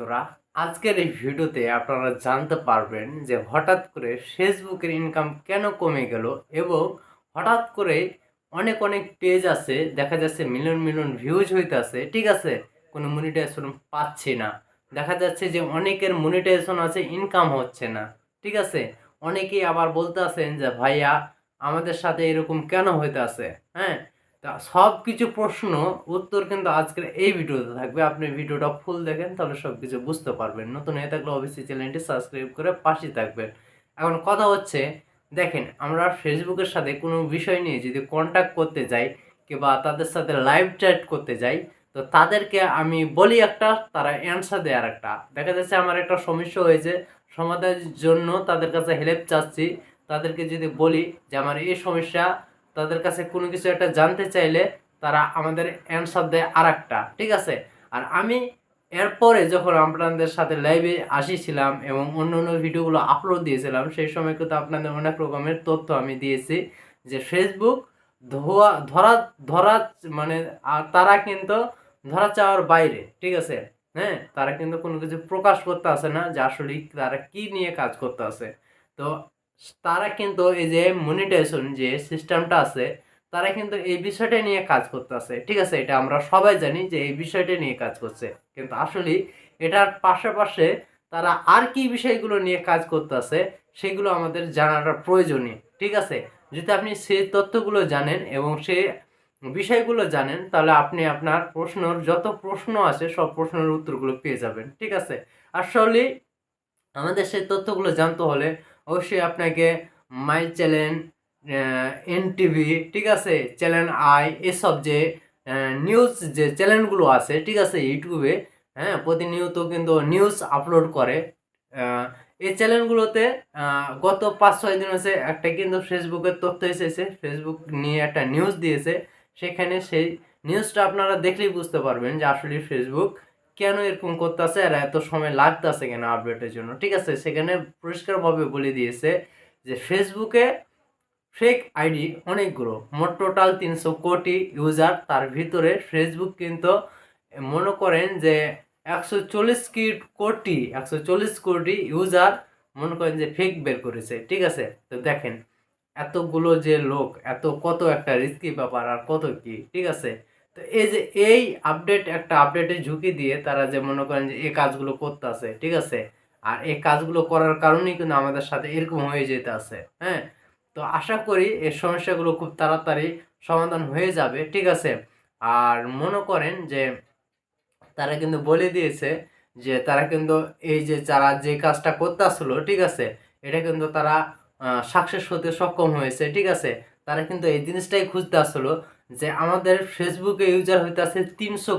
বন্ধুরা, আজকের এই ভিডিওতে আপনারা জানতে পারবেন যে হঠাৎ করে ফেসবুকের ইনকাম কেন কমে গেল এবং হঠাৎ করে অনেক অনেক পেজ আছে, দেখা যাচ্ছে মিলিয়ন মিলিয়ন ভিউজ হইতেছে, ঠিক আছে? কোনো মনিটাইজেশন পাচ্ছি না। দেখা যাচ্ছে যে অনেকের মনিটাইজেশন আছে ইনকাম হচ্ছে না, ঠিক আছে? অনেকেই আবার বলতে আছেন যে, ভাইয়া, আমাদের সাথে এরকম কেন হইতে আছে হ্যাঁ? তা সব কিছু প্রশ্ন, উত্তর কিন্তু আজকের এই ভিডিওতে থাকবে। আপনি ভিডিওটা ফুল দেখেন, তাহলে সব কিছু বুঝতে পারবেন। নতুন হয়ে থাকলে অবশ্যই চ্যানেলটি সাবস্ক্রাইব করে পাশে থাকবেন। এখন কথা হচ্ছে, দেখেন, আমরা ফেসবুকের সাথে কোনো বিষয় নিয়ে যদি কন্ট্যাক্ট করতে যাই, কিংবা তাদের সাথে লাইভ চ্যাট করতে যাই, তো তাদেরকে আমি বলি একটা, তারা অ্যান্সার দেয় আর একটা দেখা যাচ্ছে আমার একটা সমস্যা হয়েছে সমাধানের জন্য তাদের কাছে হেল্প চাচ্ছি। তাদেরকে যদি বলি যে, আমার এই সমস্যা তাদের কাছে কোনো কিছু একটা জানতে চাইলে তারা আমাদের অ্যান্সার দেয় আর একটা ঠিক আছে? আর আমি এরপরে যখন আপনাদের সাথে লাইভে আসিছিলাম এবং অন্য অন্য ভিডিওগুলো আপলোড দিয়েছিলাম, সেই সময় কিন্তু আপনাদের অনেক রকমের তথ্য আমি দিয়েছি যে ফেসবুক ধোয়া, ধরা ধরা মানে আর তারা কিন্তু ধরা চাওয়ার বাইরে, ঠিক আছে? হ্যাঁ তারা কিন্তু কোনো কিছু প্রকাশ করতে আসে না যে আসলে তারা কি নিয়ে কাজ করতে আছে তো তারা কিন্তু এই যে মনিটাইজেশন যে সিস্টেমটা আছে, তারা কিন্তু এই বিষয়টা নিয়ে কাজ করতে আছে ঠিক আছে? এটা আমরা সবাই জানি যে এই বিষয়টা নিয়ে কাজ করছে। কিন্তু আসলে এটার পাশাপাশি তারা আর কি বিষয়গুলো নিয়ে কাজ করতে আছে সেগুলো আমাদের জানাটা প্রয়োজনীয়। ঠিক আছে? যদি আপনি সেই তথ্যগুলো জানেন এবং সে বিষয়গুলো জানেন, তাহলে আপনি আপনার প্রশ্নর যত প্রশ্ন আছে, সব প্রশ্নের উত্তরগুলো পেয়ে যাবেন। ঠিক আছে? আসলে আমাদের সেই তথ্যগুলো জানতে হলে অবশ্যই আপনাকে মাই চ্যানেল এন টিভি ঠিক আছে? চ্যানেল আই এসব যে নিউজ যে চ্যানেলগুলো আছে, ঠিক আছে ইউটিউবে হ্যাঁ? প্রতিনিয়ত কিন্তু নিউজ আপলোড করে। এই চ্যানেলগুলোতে গত পাঁচ, ছয় দিন হচ্ছে একটা কিন্তু ফেসবুকের তথ্য এসেছে। ফেসবুক নিয়ে একটা নিউজ দিয়েছে। সেখানে সেই নিউজটা আপনারা দেখলেই বুঝতে পারবেন যে আসলে ফেসবুক কেন এরকম করতেছে আর এত সময় লাগতেছে কেন আপডেটের জন্য? ঠিক আছে, সেখানে পরিষ্কারভাবে বলে দিয়েছে যে ফেসবুকে ফেক আইডি অনেকগুলো, মোট টোটাল তিনশো কোটি ইউজার তার ভিতরে ফেসবুক কিন্তু মনে করেন যে একশো চল্লিশ কোটি, একশো চল্লিশ কোটি ইউজার মনে করেন যে ফেক বের করেছে, ঠিক আছে? তো দেখেন, এতগুলো যে লোক, এত কত একটা রিস্কি ব্যাপার আর কত কি, ঠিক আছে? তো এই যে এই আপডেট একটা আপডেটের ঝুঁকি দিয়ে তারা যে মনে করেন যে এই কাজগুলো করতে আছে ঠিক আছে? আর এই কাজগুলো করার কারণেই কিন্তু আমাদের সাথে এরকম হয়ে যেতে আছে হ্যাঁ? তো আশা করি এই সমস্যাগুলো খুব তাড়াতাড়ি সমাধান হয়ে যাবে, ঠিক আছে? আর মনে করেন যে তারা কিন্তু বলে দিয়েছে যে তারা কিন্তু এই যে যারা যে কাজটা করতে আসলো ঠিক আছে? এটা কিন্তু তারা সাকসেস হতে সক্ষম হয়েছে, ঠিক আছে? তারা কিন্তু এই জিনিসটাই খুঁজতে আসলো যে আমাদের ফেসবুকে ইউজার হইতে আছে তিনশো